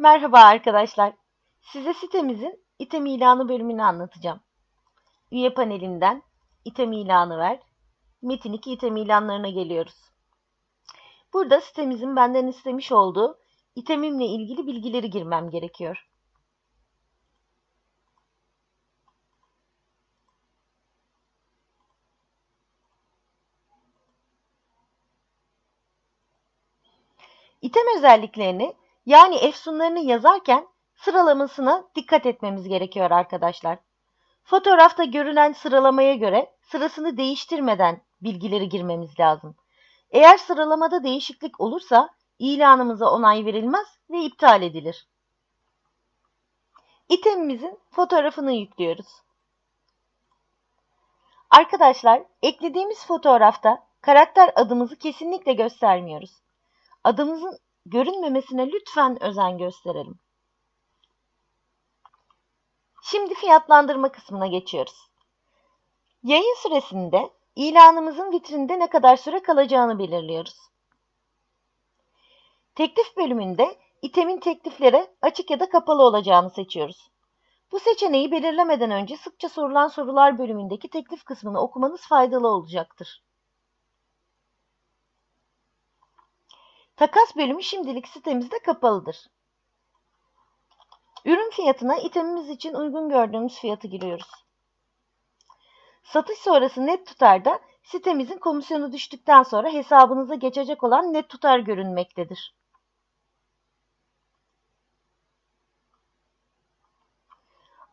Merhaba arkadaşlar. Size sitemizin item ilanı bölümünü anlatacağım. Üye panelinden item ilanı ver. Metin 2 item ilanlarına geliyoruz. Burada sitemizin benden istemiş olduğu itemimle ilgili bilgileri girmem gerekiyor. İtem özelliklerini yani efsunlarını yazarken sıralamasına dikkat etmemiz gerekiyor arkadaşlar. Fotoğrafta görülen sıralamaya göre sırasını değiştirmeden bilgileri girmemiz lazım. Eğer sıralamada değişiklik olursa ilanımıza onay verilmez ve iptal edilir. İtemimizin fotoğrafını yüklüyoruz. Arkadaşlar eklediğimiz fotoğrafta karakter adımızı kesinlikle göstermiyoruz. Adımızın görünmemesine lütfen özen gösterelim. Şimdi fiyatlandırma kısmına geçiyoruz. Yayın süresinde ilanımızın vitrinde ne kadar süre kalacağını belirliyoruz. Teklif bölümünde itemin tekliflere açık ya da kapalı olacağını seçiyoruz. Bu seçeneği belirlemeden önce sıkça sorulan sorular bölümündeki teklif kısmını okumanız faydalı olacaktır. Takas bölümü şimdilik sitemizde kapalıdır. Ürün fiyatına itemimiz için uygun gördüğümüz fiyatı giriyoruz. Satış sonrası net tutarda sitemizin komisyonu düştükten sonra hesabınıza geçecek olan net tutar görünmektedir.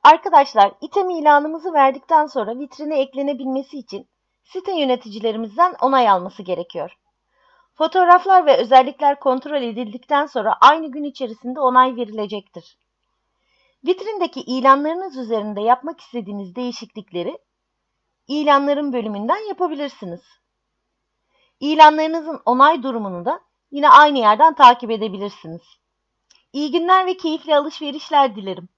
Arkadaşlar item ilanımızı verdikten sonra vitrine eklenebilmesi için site yöneticilerimizden onay alması gerekiyor. Fotoğraflar ve özellikler kontrol edildikten sonra aynı gün içerisinde onay verilecektir. Vitrindeki ilanlarınız üzerinde yapmak istediğiniz değişiklikleri ilanların bölümünden yapabilirsiniz. İlanlarınızın onay durumunu da yine aynı yerden takip edebilirsiniz. İyi günler ve keyifli alışverişler dilerim.